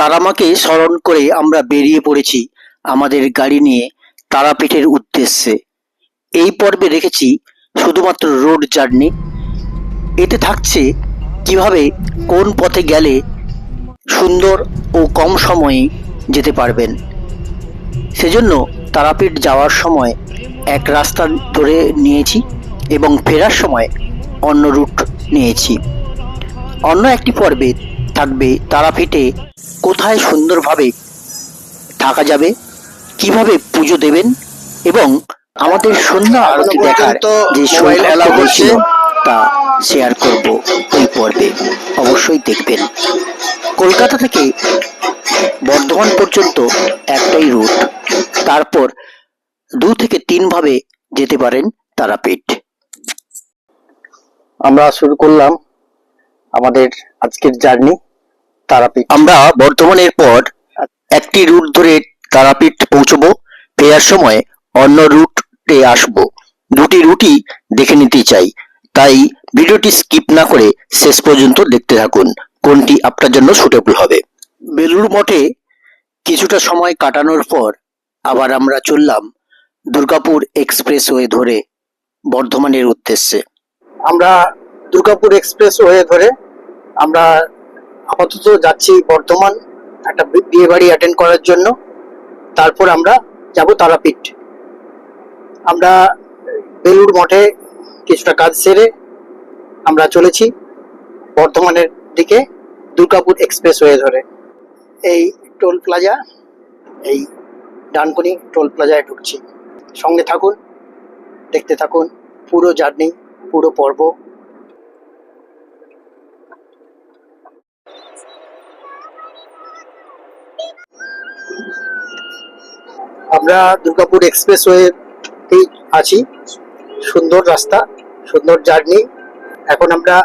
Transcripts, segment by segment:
তারামাকে স্মরণ করে আমরা বেরিয়ে পড়েছি আমাদের গাড়ি নিয়ে তারাপীঠের উদ্দেশ্যে। এই পর্বে রেখেছি শুধুমাত্র রোড জার্নি। এতে থাকছে কীভাবে কোন পথে গেলে সুন্দর ও কম সময়ে যেতে পারবেন। সেজন্য তারাপীঠ যাওয়ার সময় এক রাস্তা ধরে নিয়েছি এবং ফেরার সময় অন্য রুট নিয়েছি। অন্য একটি পর্বে থাকবে তারাপীঠে কোথায় সুন্দরভাবে থাকা যাবে? কীভাবে পুজো দেবেন? এবং আমাদের সন্ধ্যা আরতি দেখার যে মোবাইল অ্যালাউ হয়েছিল তা শেয়ার করব এই পর্বে। অবশ্যই দেখবেন। কলকাতা থেকে বর্ধমান পর্যন্ত একটাই রুট তারপর দু থেকে তিন ভাবে যেতে পারেন তারাপীঠ। আমরা শুরু করলাম। আমাদের আজকের জার্নি তারাপীঠ। আমরা বর্ধমানের পর একটি রুট ধরে তারাপীঠ পৌঁছবো ফেরার সময় অন্য রুটে আসব। দুটি রুটই দেখে নিতে চাই। তাই ভিডিওটি স্কিপ না করে শেষ পর্যন্ত দেখতে থাকুন কোনটি আপনার জন্য সুটেবল হবে। বেলুড় মঠে কিছুটা সময় কাটানোর পর আবার আমরা চললাম দুর্গাপুর এক্সপ্রেস এক্সপ্রেসওয়ে ধরে বর্ধমানের উদ্দেশ্যে। আমরা দুর্গাপুর এক্সপ্রেস ওয়ে ধরে আমরা আপাতত যাচ্ছি বর্ধমান একটা বিয়ে বাড়ি অ্যাটেন্ড করার জন্য। তারপর আমরা যাব তারাপীঠ। আমরা বেলুড় মঠে কিছুটা কাজ সেরে আমরা চলেছি বর্ধমানের দিকে দুর্গাপুর এক্সপ্রেস হয়ে ধরে। এই টোল প্লাজা, এই ডানকুনি টোল প্লাজায় ঢুকছি। সঙ্গে থাকুন, দেখতে থাকুন, পুরো জার্নি, পুরো পর্ব আমরা দুর্গাপুর এক্সপ্রেস ওয়েতেই আছি। সুন্দর রাস্তা, সুন্দর জার্নি। এখন আমরা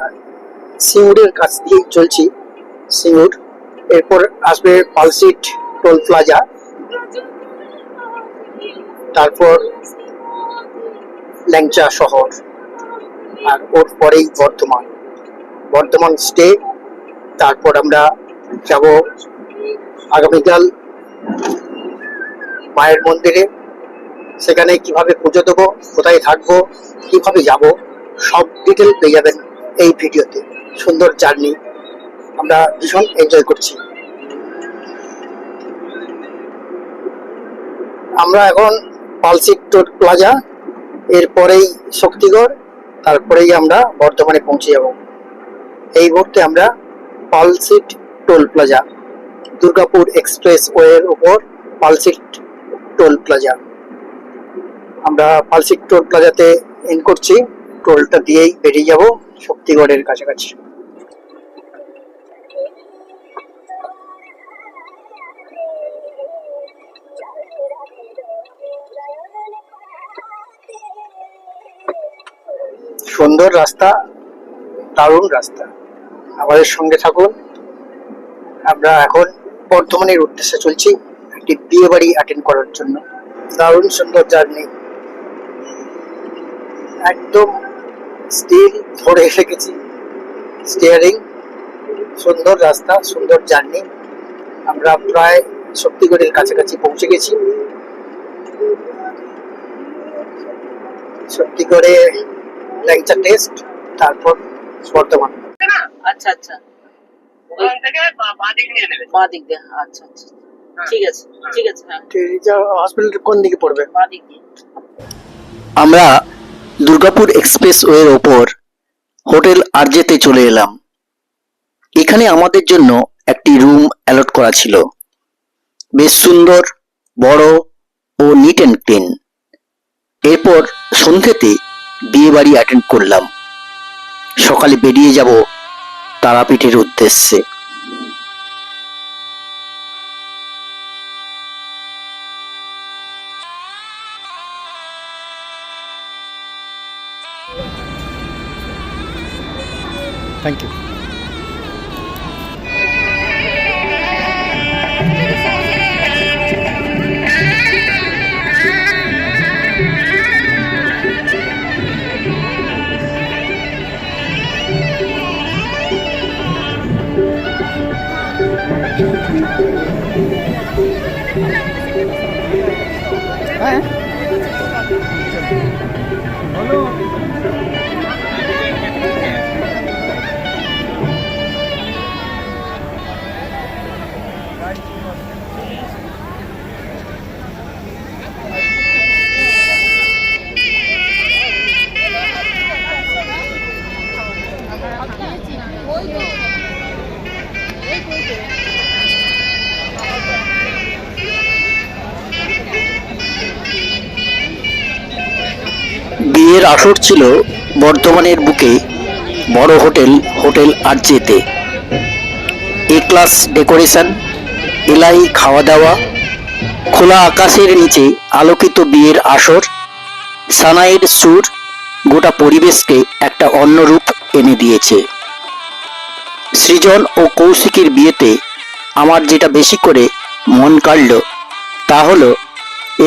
সিঙ্গুরের কাছ দিয়ে চলছি, সিঙ্গুর। এরপর আসবে পালসিট টোল প্লাজা। তারপর ল্যাংচা শহর, আর ওর পরেই বর্ধমান। বর্ধমান স্টে, তারপর আমরা যাব আগামীকাল মায়ের মন্দিরে, সেখানে কীভাবে পুজো দেবো, কোথায় থাকব, কীভাবে যাব, সব ডিটেল পেয়ে যাবেন এই ভিডিওতে। সুন্দর জার্নি আমরা ভীষণ এনজয় করছি। আমরা এখন পালসিক টোল প্লাজা, এরপরেই শক্তিগড়, তারপরেই আমরা বর্ধমানে পৌঁছে যাব। এই মুহূর্তে আমরা Palsit toll plaza, Durgapur express ওয়ের উপর পালসিট টোল প্লাজা। আমরা পালসিট টোল প্লাজাতে এন করছি। টোলটা দিয়েই বেরিয়ে যাব শক্তিগড়ের কাছাকাছি। সুন্দর রাস্তা, দারুণ রাস্তা। আমাদের সঙ্গে থাকুন। আমরা এখন বর্ধমানের উদ্দেশ্যে চলছি। একটি বিয়ে বাড়ি অ্যাটেন্ড করার জন্য। দারুণ সুন্দর জার্নি একদম স্টিল ধরে রেখেছি। স্টিয়ারিং সুন্দর রাস্তা সুন্দর জার্নি আমরা প্রায় শক্তিগড়ের কাছাকাছি পৌঁছে গেছি। শক্তিগড়ে ল্যাংচা টেস্ট তারপর বর্ধমান আচ্ছা আচ্ছা। বাঁ দিক দিয়ে আচ্ছা আচ্ছা। ঠিক আছে ঠিক আছে হ্যাঁ হসপিটাল কোন দিকে পড়বে? বাঁ দিক আমরা দুর্গাপুর এক্সপ্রেস ওয়ের ওপর হোটেল আরজেতে চলে এলাম। এখানে আমাদের জন্য একটি রুম অ্যালট করা ছিল। বেশ সুন্দর বড় ও নিট অ্যান্ড ক্লিন এরপর সন্ধ্যেতে বিয়ে বাড়ি অ্যাটেন্ড করলাম। সকালে বেরিয়ে যাব তারাপীঠের উদ্দেশ্যে। थैंक यू আসর ছিল বর্ধমানের বুকে বড় হোটেল হোটেল আরজেতে। এ ক্লাস ডেকোরেশন, এলাই খাওয়া দাওয়া খোলা আকাশের নিচে আলোকিত বিয়ের আসর, সানাইয়ের সুর গোটা পরিবেশকে একটা অন্য রূপ এনে দিয়েছে। সৃজন ও কৌশিকের বিয়েতে আমার যেটা বেশি করে মন কাড়ল তা হলো,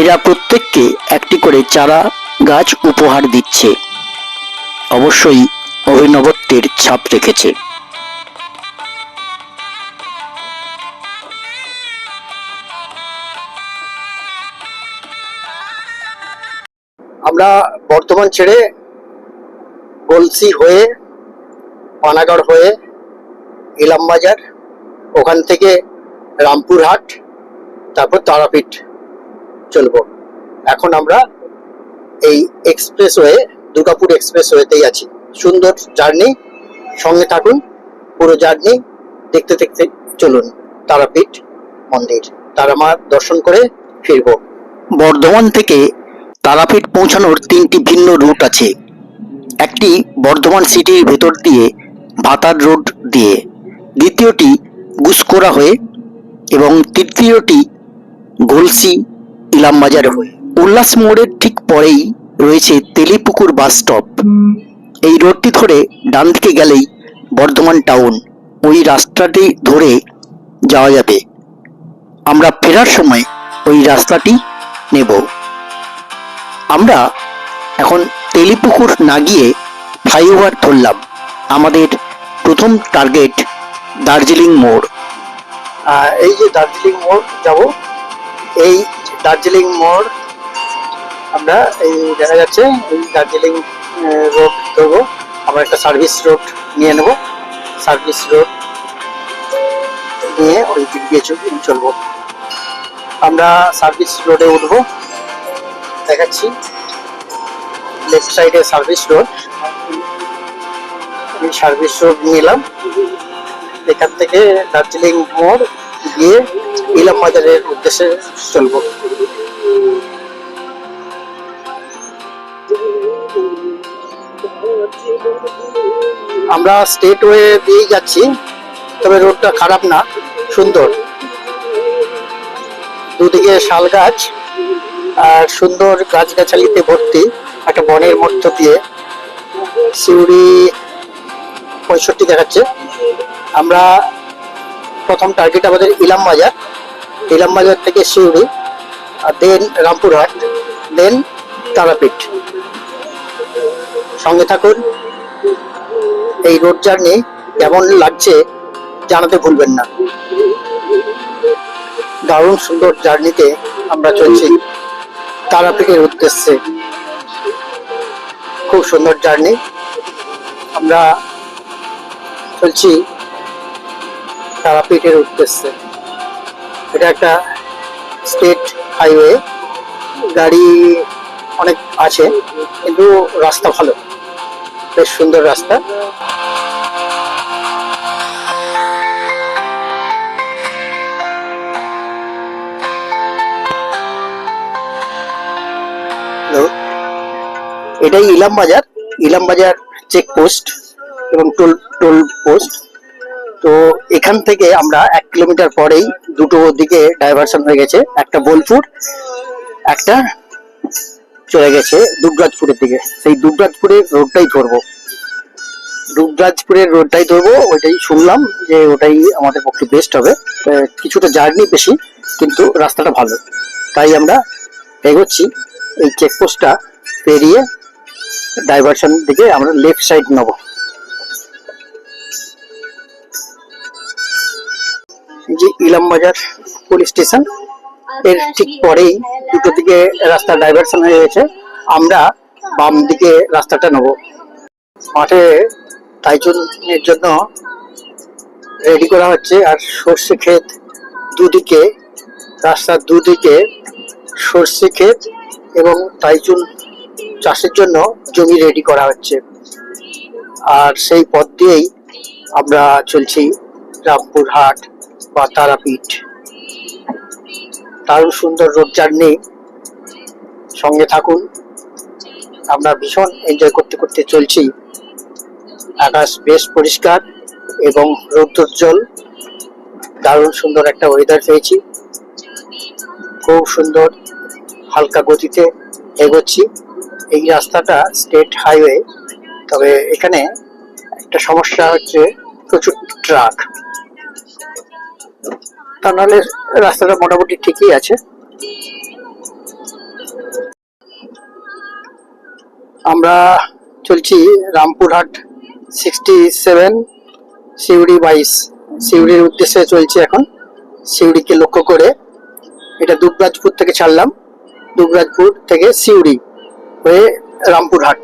এরা প্রত্যেককে একটি করে চারা গাছ উপহার দিচ্ছে। অবশ্যই অভিনবত্বের ছাপ রেখেছে। আমরা বর্তমান ছেড়ে গলসি হয়ে, পানাগড় হয়ে ইলামবাজার ওখান থেকে রামপুরহাট, তারপর তারাপীঠ চলবো। এখন আমরা এই এক্সপ্রেসওয়ে দুর্গাপুর এক্সপ্রেসওয়েতেই আছি। সুন্দর জার্নি সঙ্গে থাকুন, পুরো জার্নি দেখতে দেখতে চলুন, তারাপীঠ মন্দির। তারামা দর্শন করে ফিরবো। বর্ধমান থেকে তারাপীঠ পৌঁছানোর তিনটি ভিন্ন রুট আছে। একটি বর্ধমান সিটির ভেতর দিয়ে ভাতার রোড দিয়ে, দ্বিতীয়টি গুসকোরা হয়ে, এবং তৃতীয়টি গলসি ইলামবাজার হয়ে। উল্লাস মোড়ের ঠিক পরেই রয়েছে তেলিপুকুর বাস স্টপ। এই রোডটি ধরে ডান দিকে গেলেই বর্ধমান টাউন। ওই রাস্তাটি ধরে যাওয়া যাবে। আমরা ফেরার সময় ওই রাস্তাটি নেব। আমরা এখন তেলিপুকুর না গিয়ে ফ্লাইওভার ধরলাম। আমাদের প্রথম টার্গেট দার্জিলিং মোড়। এই যে দার্জিলিং মোড়, যাব। এই দার্জিলিং মোড় আমরা, এই দেখা যাচ্ছে, এই দার্জিলিং রোড ধরবো। আমরা একটা সার্ভিস রোড নিয়ে নেব। সার্ভিস রোড নিয়ে ওই দিক দিয়ে চল- চলবো। আমরা সার্ভিস রোডে উঠবো। দেখাচ্ছি। লেফট সাইডে সার্ভিস রোড আমি সার্ভিস রোড নিলাম এখান থেকে দার্জিলিং মোড় গিয়ে ইলাম বাজারের উদ্দেশ্যে চলবো। আমরা স্টেট ওয়ে দিয়েই যাচ্ছি, তবে রোডটা খারাপ না, সুন্দর। দুদিকে শাল গাছ আর সুন্দর গাছগাছালিতে ভর্তি একটা বনের মধ্য দিয়ে। সিউড়ি পঁয়ষট্টি দেখাচ্ছে। আমরা প্রথম টার্গেট আমাদের ইলাম বাজার ইলাম বাজার থেকে সিউড়ি, আর দেন রামপুরহাট দেন তারাপীঠ। সঙ্গে থাকুন। এই রোড জার্নি কেমন লাগছে জানাতে ভুলবেন না। দারুণ সুন্দর জার্নিতে আমরা চলছি তারাপীঠের উদ্দেশ্যে। খুব সুন্দর জার্নি আমরা চলছি তারাপীঠের উদ্দেশ্যে। এটা একটা স্টেট হাইওয়ে গাড়ি অনেক আছে, কিন্তু রাস্তা ভালো। বেশ সুন্দর রাস্তা। এটাই ইলাম বাজার। ইলাম বাজার চেকপোস্ট এবং টোল টোল পোস্ট তো এখান থেকে আমরা এক কিলোমিটার পরেই দুটো দিকে ডাইভারশন হয়ে গেছে। একটা বোলপুর, একটা চলে গেছে দুবরাজপুরের দিকে। সেই দুবরাজপুরের রোডটাই ধরবো। দুবরাজপুরের রোডটাই ধরবো, ওইটাই শুনলাম যে ওটাই আমাদের পক্ষে বেস্ট হবে। কিছুটা জার্নি বেশি, কিন্তু রাস্তাটা ভালো। তাই আমরা এগোচ্ছি, এই চেকপোস্টটা পেরিয়ে ডাইভারশন দিকে আমরা লেফট সাইড নেব। যে ইলামবাজার পুলিশ স্টেশন এর ঠিক পরেই দুটো দিকে রাস্তা ডাইভারশন হয়ে গেছে। আমরা বাম দিকে রাস্তাটা নেব। মাঠে তাইচুনের জন্য রেডি করা হচ্ছে আর সর্ষে ক্ষেত দুদিকে রাস্তার দুদিকে সর্ষে ক্ষেত এবং তাইচুন চাষের জন্য জমি রেডি করা হচ্ছে। আর সেই পথ দিয়েই আমরা চলছি রামপুরহাট বা তারাপীঠ। দারুণ সুন্দর রোড জার্নি। সঙ্গে থাকুন। আমরা ভীষণ এনজয় করতে করতে চলছি। আকাশ বেশ পরিষ্কার এবং রৌদ্রোজ্জ্বল দারুণ সুন্দর একটা ওয়েদার পেয়েছি। খুব সুন্দর হালকা গতিতে এগোচ্ছি। এই রাস্তাটা স্টেট হাইওয়ে তবে এখানে একটা সমস্যা হচ্ছে প্রচুর ট্রাক তা নাহলে রাস্তাটা মোটামুটি ঠিকই আছে। আমরা চলছি রামপুরহাট সিক্সটি সেভেন সিউড়ি বাইশ। সিউড়ির উদ্দেশ্যে চলছি এখন। সিউড়িকে লক্ষ্য করে এটা দুবরাজপুর থেকে ছাড়লাম। দুবরাজপুর থেকে সিউড়ি হয়ে রামপুরহাট।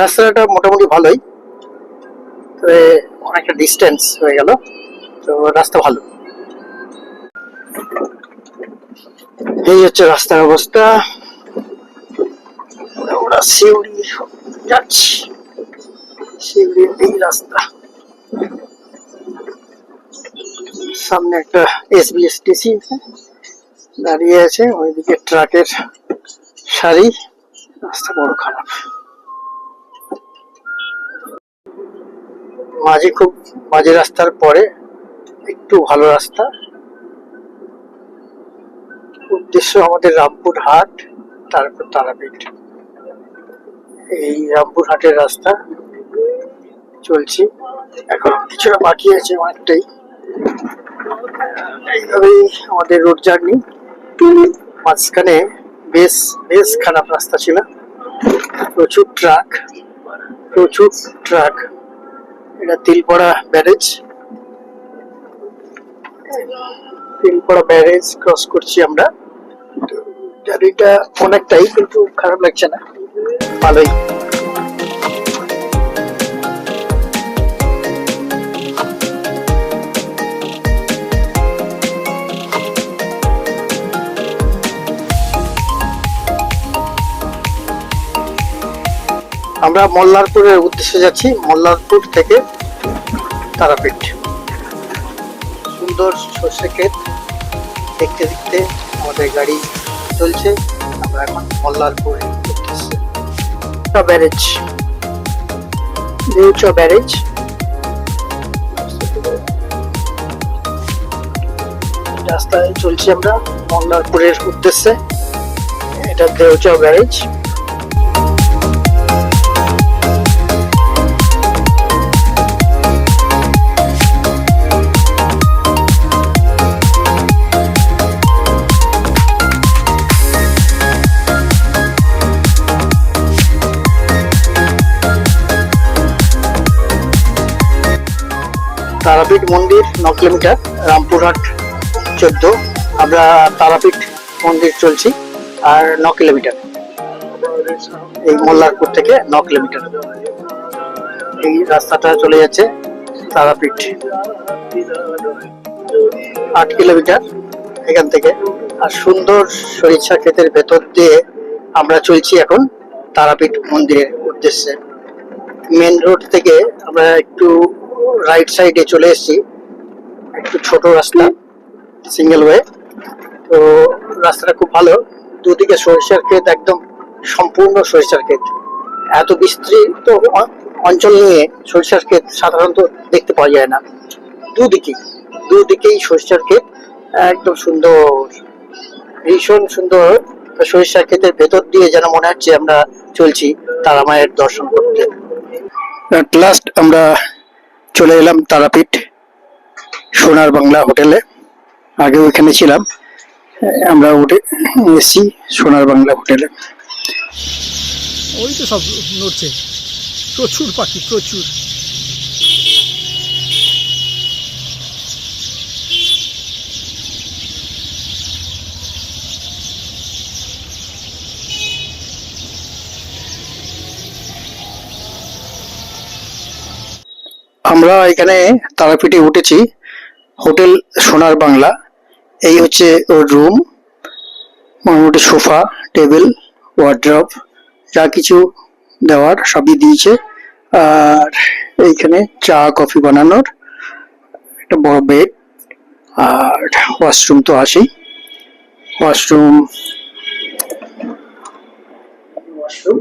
রাস্তাটা মোটামুটি ভালোই। তবে অনেকটা ডিস্টেন্স হয়ে গেল। তো রাস্তা ভালো। এই হচ্ছে রাস্তার অবস্থা। আমরা শিউড়ি যাচ্ছি। শিউড়ির এই রাস্তা। সামনে একটা এসবিএসটিসি দাঁড়িয়ে আছে। ওইদিকে ট্রাকের সারি। রাস্তা বড় খারাপ। মাঝে খুব মাঝে রাস্তার পরে একটু ভালো রাস্তা। উদ্দেশ্য আমাদের রামপুর হাট, তারপর তারাপীঠ। এই রামপুর হাটের রাস্তা চলছি। এখন কিছুটা বাকি আছে অনেকটাই। এইভাবেই আমাদের রোড জার্নি মাঝখানে বেশ বেশ খারাপ রাস্তা ছিল। প্রচুর ট্রাক প্রচুর ট্রাক এটা Tilpara barrage. Tilpara barrage cross করছি আমরা। জার্নিটা অনেকটাই কিন্তু খারাপ লাগছে না। ভালোই। আমরা মল্লারপুরের উদ্দেশ্যে যাচ্ছি, মল্লারপুর থেকে তারাপীঠ। সুন্দর সর্ষে ক্ষেত। দেখতে দেখতে আমাদের গাড়ি চলছে। আমরা এখন মল্লারপুর ব্যারেজ দেউচ ব্যারেজ রাস্তায় চলছি আমরা মল্লারপুরের উদ্দেশ্যে। এটা দেউচা ব্যারেজ তারাপীঠ মন্দির ন কিলোমিটার রামপুরহাট চোদ্দ। আমরা তারাপীঠ মন্দির চলছি, আর ন কিলোমিটার এই মোল্লারপুর থেকে ন কিলোমিটার এই রাস্তাটা চলে যাচ্ছে তারাপীঠ। আট কিলোমিটার এখান থেকে। আর সুন্দর সরিষা ক্ষেতের ভেতর দিয়ে আমরা চলছি এখন তারাপীঠ মন্দিরের উদ্দেশ্যে। মেন রোড থেকে আমরা একটু রাইট সাইডে চলে এসেছি। একটু ছোট রাস্তা সিঙ্গেল ওয়ে তো রাস্তাটা খুব ভালো। দুদিকে সরিষার ক্ষেত, একদম সম্পূর্ণ সরিষার ক্ষেত। এত বিস্তৃত অঞ্চল নিয়ে সরিষার ক্ষেত সাধারণত দেখতে পাওয়া যায় না। দুদিকেই দুদিকেই সরিষার ক্ষেত। একদম সুন্দর, ভীষণ সুন্দর সরিষার ক্ষেতের ভেতর দিয়ে যেন মনে হচ্ছে আমরা চলছি তারা মায়ের দর্শন করতে। লাস্ট আমরা চলে এলাম তারাপীঠ সোনার বাংলা হোটেলে। আগে ওইখানে ছিলাম। আমরা উঠে এসেছি সোনার বাংলা হোটেলে। ওই তো সব নড়ছে। প্রচুর পাখি, প্রচুর। আমরা এখানে তারাপীঠে উঠেছি। হোটেল সোনার বাংলা। এই হচ্ছে ওর রুম। মোটামুটি সোফা, টেবিল, ওয়ার্ড্রপ, যা কিছু দেওয়ার সবই দিয়েছে। আর এইখানে চা, কফি বানানোর একটা বড় বেড। আর ওয়াশরুম তো আছেই। ওয়াশরুম ওয়াশরুম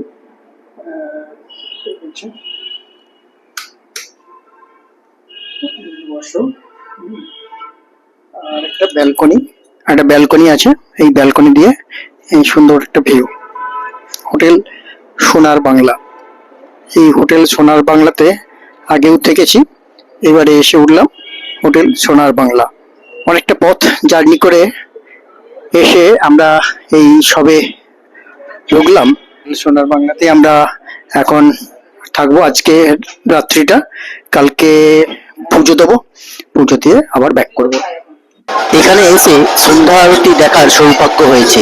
একটা ব্যালকনি আছে, এই ব্যালকনি দিয়ে এই সুন্দর একটা ভিউ হোটেল সোনার বাংলা। এই হোটেল সোনার বাংলাতে আগেও থেকেছি, এবারে এসে উঠলাম হোটেল সোনার বাংলা। অনেকটা পথ জার্নি করে এসে আমরা এই সবে ঢুকলাম। সোনার বাংলাতে আমরা এখন থাকব আজকে রাত্রিটা। কালকে পুজো দেবো। পুজো দিয়ে আবার ব্যাক করব। এখানে এসে সন্ধ্যা আরতি দেখার সৌভাগ্য হয়েছে,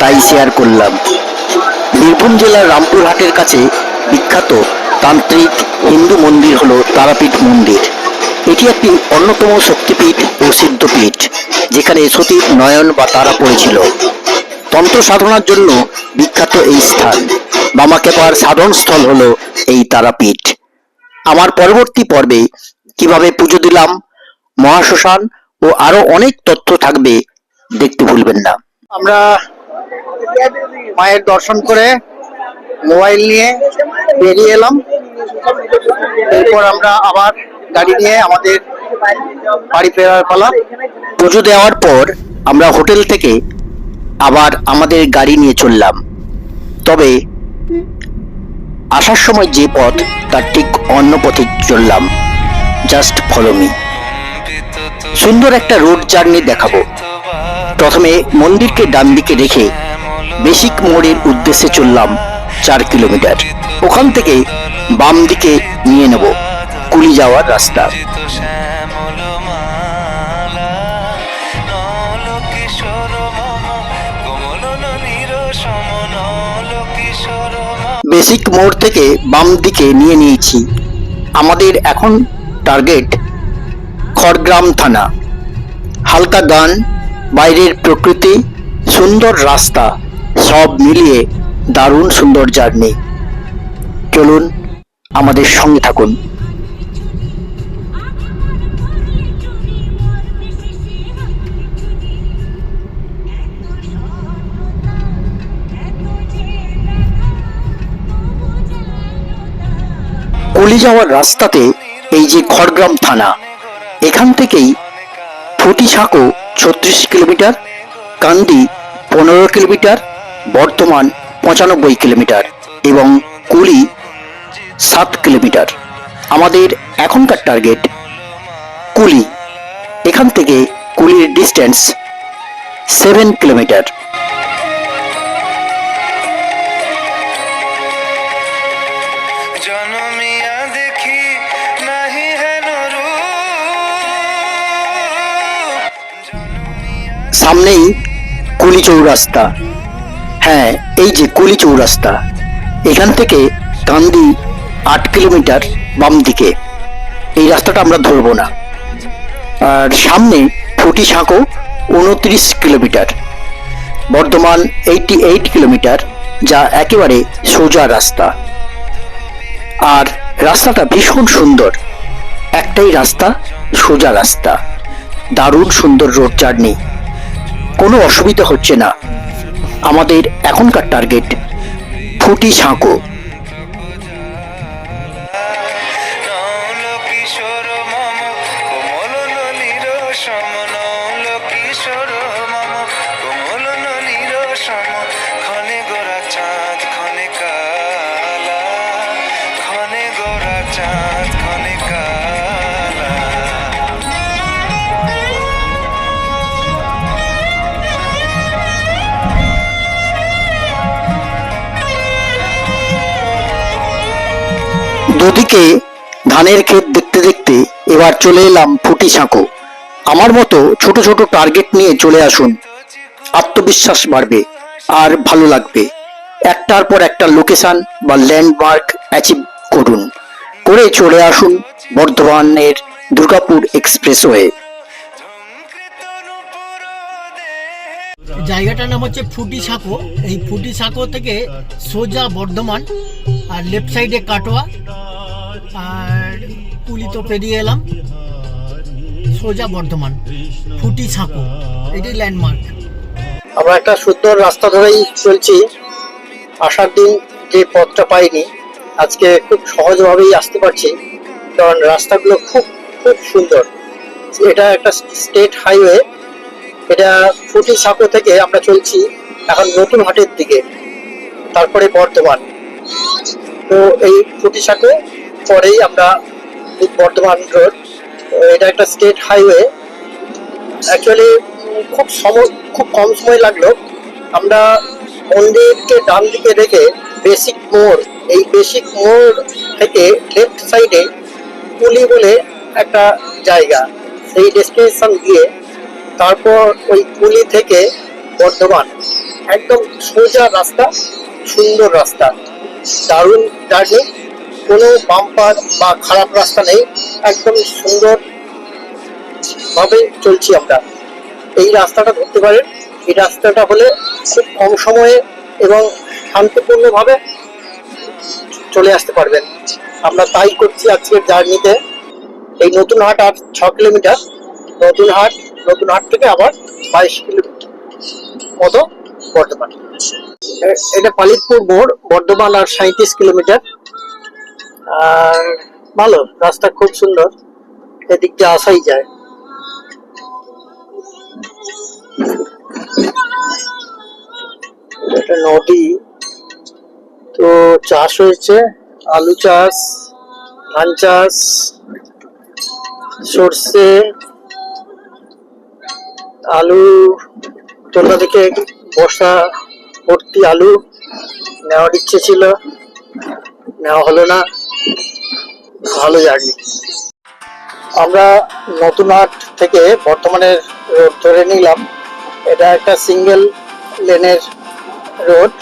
তাই শেয়ার করলাম। বীরভূম জেলার রামপুরহাটের কাছে বিখ্যাত তান্ত্রিক হিন্দু মন্দির হলো তারাপীঠ মন্দির। এটি একটি অন্যতম শক্তিপীঠ ও সিদ্ধপীঠ, যেখানে সতীর নয়ন বা তারা পড়েছিল। তন্ত্র সাধনার জন্য বিখ্যাত এই স্থান। বামাকেপার সাধন স্থল হলো এই তারাপীঠ। আমার পরবর্তী পর্বে কীভাবে পুজো দিলাম, মহাশ্মশান ও আরও অনেক তথ্য থাকবে, দেখতে ভুলবেন না। আমরা মায়ের দর্শন করে মোবাইল নিয়ে বেরিয়ে এলাম। এরপর আমরা আবার গাড়ি নিয়ে আমাদের বাড়ি ফেরার পালা। পুজো দেওয়ার পর আমরা হোটেল থেকে আবার আমাদের গাড়ি নিয়ে চললাম। তবে আসার সময় যে পথ তার ঠিক অন্য পথে চললাম। জাস্ট ফলো মি সুন্দর একটা রোড জার্নি দেখাবো। প্রথমে মন্দিরকে ডান দিকে রেখে বেসিক মোড়ের উদ্দেশ্যে চললাম চার কিলোমিটার। ওখান থেকে বাম দিকে নিয়ে নেব কুলি যাওয়ার রাস্তা। বেসিক মোড় থেকে বাম দিকে নিয়ে নিয়েছি। আমাদের এখন টার্গেট খড়গ্রাম থানা হালকা গান, বাইরের প্রকৃতি, সুন্দর রাস্তা, সব মিলিয়ে দারুণ সুন্দর জার্নি। চলুন আমাদের সঙ্গে থাকুন। কলি যাওয়ার রাস্তাতে এই যে খড়গ্রাম থানা, এখান থেকেই ফুটি সাঁকো ছত্রিশ কিলোমিটার, কান্দি পনেরো কিলোমিটার বর্তমান পঁচানব্বই কিলোমিটার এবং কুলি সাত কিলোমিটার। আমাদের এখনকার টার্গেট কুলি। এখান থেকে কুলির ডিস্টেন্স সেভেন কিলোমিটার সামনেই কুলি চৌরাস্তা। হ্যাঁ এই যে কুলি চৌরাস্তা। এখান থেকে কান্দি আট কিলোমিটার বাম দিকে। এই রাস্তাটা আমরা ধরবো না। আর সামনে ফুটি সাঁকো উনত্রিশ kilometre. Bardhaman eighty eight kilometre, যা একেবারে সোজা রাস্তা। আর রাস্তাটা ভীষণ সুন্দর। একটাই রাস্তা, সোজা রাস্তা। দারুণ সুন্দর রোড জার্নি। কোনো অসুবিধা হচ্ছে না। আমাদের এখনকার টার্গেট ফুটি সাঁকো দুদিকে ধানের ক্ষেত দেখতে দেখতে এবার চলে এলাম ফুটি সাঁকো আমার মতো ছোট ছোট টার্গেট নিয়ে চলে আসুন। আত্মবিশ্বাস বাড়বে আর ভালো লাগবে। একটার পর একটা লোকেশান বা ল্যান্ডমার্ক অ্যাচিভ করুন। করে চলে আসুন বর্ধমানের দুর্গাপুর এক্সপ্রেসওয়ে জায়গাটার নাম হচ্ছে ফুটি সাঁকো। এই ফুটি সাঁকো থেকে সোজা বর্ধমান, আর লেফট সাইডে কাটোয়া, আর পুলি তো পেরিয়ে এলাম, সোজা বর্ধমান, ফুটি সাঁকো। এটাই ল্যান্ডমার্ক আমরা একটা সুন্দর রাস্তা ধরেই চলছি। আসার দিন যে পথটা পাইনি, আজকে খুব সহজভাবেই আসতে পারছি, কারণ রাস্তাগুলো খুব খুব সুন্দর। এটা একটা স্টেট হাইওয়ে এটা ফুটি সাঁকো থেকে আমরা চলছি এখন নতুন হাটের দিকে, তারপরে বর্ধমান। তো এই ফুটি সাঁকো পরেই আমরা বর্ধমান রোড এটা একটা স্টেট হাইওয়ে। অ্যাকচুয়ালি খুব সময় খুব কম সময় লাগল। আমরা মন্দিরকে ডান দিকে রেখে বেসিক মোড়, এই বেসিক মোড় থেকে লেফট সাইডে পুলি বলে একটা জায়গা। সেই ডেস্টিনেশন গিয়ে তারপর ওই পুলি থেকে বর্ধমান, একদম সোজা রাস্তা, সুন্দর রাস্তা। দারুণ জার্নি কোনো বাম্পার বা খারাপ রাস্তা নেই, একদম সুন্দর ভাবে চলছি আমরা। এই রাস্তাটা ধরতে পারেন, এই রাস্তাটা হলে খুব কম সময়ে এবং শান্তিপূর্ণভাবে চলে আসতে পারবেন। আমরা তাই করছি আজকের জার্নিতে। এই নতুন হাট আর ছ কিলোমিটার, নতুন হাট নতুন হাট থেকে আবার বাইশ কিলোমিটার মতো বর্ধমান। এটা পালিতপুর মোড়, বর্ধমান আর সাঁত্রিশ কিলোমিটার। আর ভালো, রাস্তা খুব সুন্দর, এদিক দিয়ে আসাই যায়। এটা নদী, তো চাষ হয়েছে, আলু চাষ, ধান চাষ, সর্ষে আলু তোলা থেকে বর্ষা ভর্তি আলু নেওয়ার ইচ্ছে ছিল। নেওয়া হলো না। ভালো জার্নি আমরা নতুন হাট থেকে বর্তমানের রোড ধরে নিলাম। এটা একটা সিঙ্গেল লেনের রোড।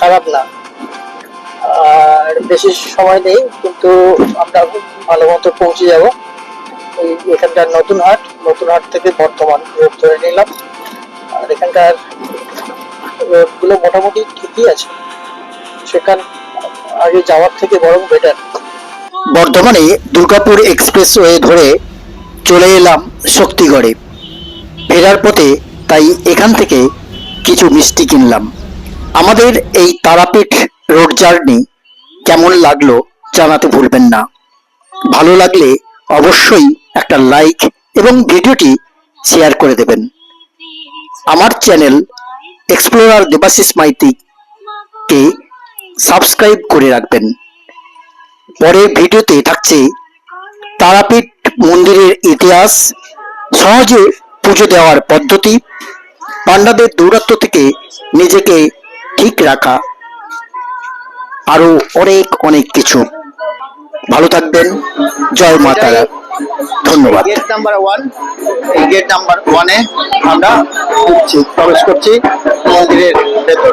খারাপ না। আর বেশি সময় নেই, কিন্তু আমরা ভালো মতো পৌঁছে যাব। এখানকার নতুন হাট নতুন হাট থেকে বর্তমান রোড ধরে নিলাম। আর এখানকার রোডগুলো মোটামুটি ঠিকই আছে। সেখান আগে যাওয়ার থেকে বরং বেটার বর্ধমানে দুর্গাপুর এক্সপ্রেসওয়ে ধরে চলে এলাম শক্তিগড়ে। ফেরার পথে তাই এখান থেকে কিছু মিষ্টি কিনলাম। আমাদের এই তারাপীঠ রোড জার্নি কেমন লাগল জানাতে ভুলবেন না। ভালো লাগলে অবশ্যই একটা লাইক এবং ভিডিওটি শেয়ার করে দেবেন। আমার চ্যানেল এক্সপ্লোরার দেবাশিস মাইতিকে সাবস্ক্রাইব করে রাখবেন। পরের ভিডিওতে থাকছে তারাপীঠ মন্দিরের ইতিহাস, সহজে পুজো দেওয়ার পদ্ধতি পাণ্ডাদের দৌরাত্ম থেকে নিজেকে ঠিক রাখা আরও অনেক অনেক কিছু। ভালো থাকবেন। জয় মা তারা। ধন্যবাদ। গেট নাম্বার ওয়ান এই গেট নাম্বার ওয়ানে আমরা প্রবেশ করছি মন্দিরের ভেতর।